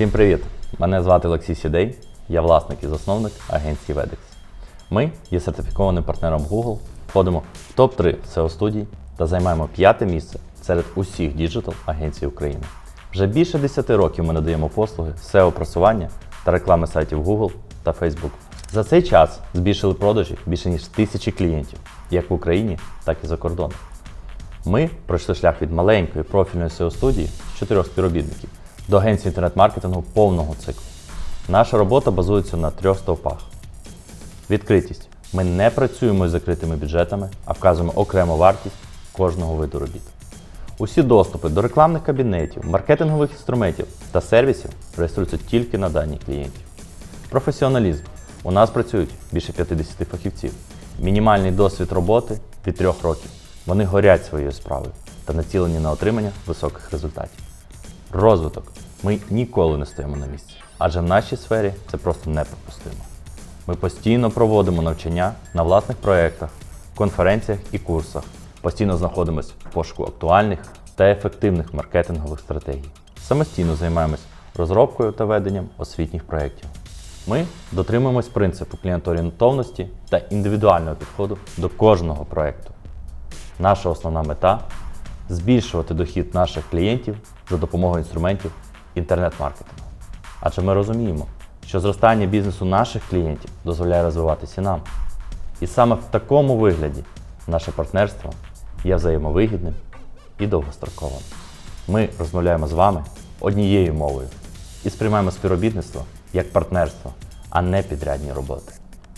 Всім привіт! Мене звати Олексій Сідей, я власник і засновник агенції Vedex. Ми є сертифікованим партнером Google, входимо в топ-3 SEO студій та займаємо п'яте місце серед усіх діджитал агенцій України. Вже більше 10 років ми надаємо послуги SEO просування та реклами сайтів Google та Facebook. За цей час збільшили продажі більше ніж тисячі клієнтів, як в Україні, так і за кордоном. Ми пройшли шлях від маленької профільної SEO студії з чотирьох співробітників до агенції інтернет-маркетингу повного циклу. Наша робота базується на трьох стовпах. Відкритість. Ми не працюємо з закритими бюджетами, а вказуємо окрему вартість кожного виду робіт. Усі доступи до рекламних кабінетів, маркетингових інструментів та сервісів реєструються тільки на дані клієнтів. Професіоналізм. У нас працюють більше 50 фахівців. Мінімальний досвід роботи від 3 років. Вони горять своєю справою та націлені на отримання високих результатів. Розвиток. Ми ніколи не стоїмо на місці, адже в нашій сфері це просто неприпустимо. Ми постійно проводимо навчання на власних проєктах, конференціях і курсах, постійно знаходимося в пошуку актуальних та ефективних маркетингових стратегій. Самостійно займаємось розробкою та веденням освітніх проєктів. Ми дотримуємось принципу клієнтоорієнтовності та індивідуального підходу до кожного проєкту. Наша основна мета збільшувати дохід наших клієнтів за допомогою інструментів інтернет-маркетингу. Адже ми розуміємо, що зростання бізнесу наших клієнтів дозволяє розвиватися нам. І саме в такому вигляді наше партнерство є взаємовигідним і довгостроковим. Ми розмовляємо з вами однією мовою і сприймаємо співробітництво як партнерство, а не підрядні роботи.